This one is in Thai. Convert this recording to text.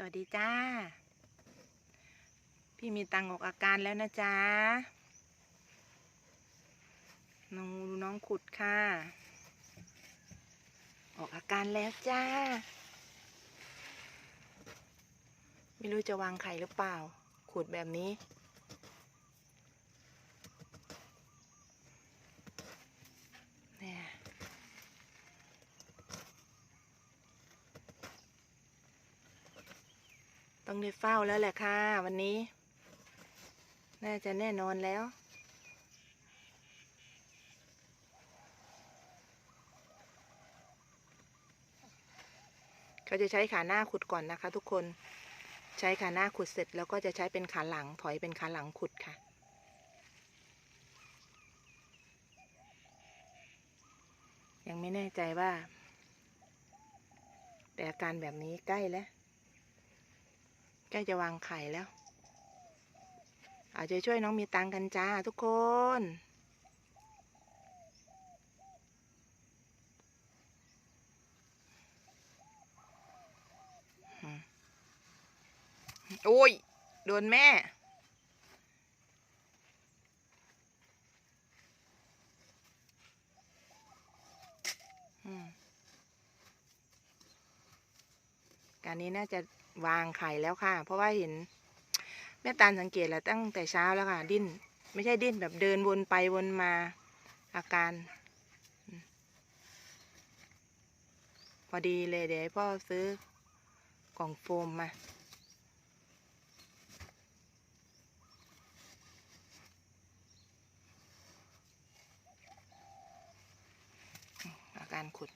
สวัสดีจ้า พี่มีตังออกอาการแล้วนะจ๊ะน้องน้องขุดค่ะ ออกอาการแล้วจ้า ไม่รู้จะวางไข่หรือเปล่า ขุดแบบนี้ ต้องได้เฝ้าแล้วแหละค่ะ วันนี้ น่าจะแน่นอนแล้ว เขาจะใช้ขาหน้าขุดก่อนนะคะ ทุกคนใช้ขาหน้าขุดเสร็จแล้วก็จะใช้เป็นขาหลังถอยเป็นขาหลังขุดค่ะยังไม่แน่ใจว่า แต่อาการแบบนี้ใกล้แล้ว ใกล้จะวางไข่แล้วอาจจะช่วยน้องมีตังกันจ้าทุกคน โอ้ย โดนแม่ การนี้น่าจะวางไข่แล้วค่ะ เพราะว่าเห็นแม่ตาลสังเกตแล้วตั้งแต่เช้าแล้วค่ะ ดิ้น ไม่ใช่ดิ้นแบบเดินวนไปวนมาอาการ พอดีเลยเดี๋ยวพ่อซื้อกล่องโฟมมาอาการขุด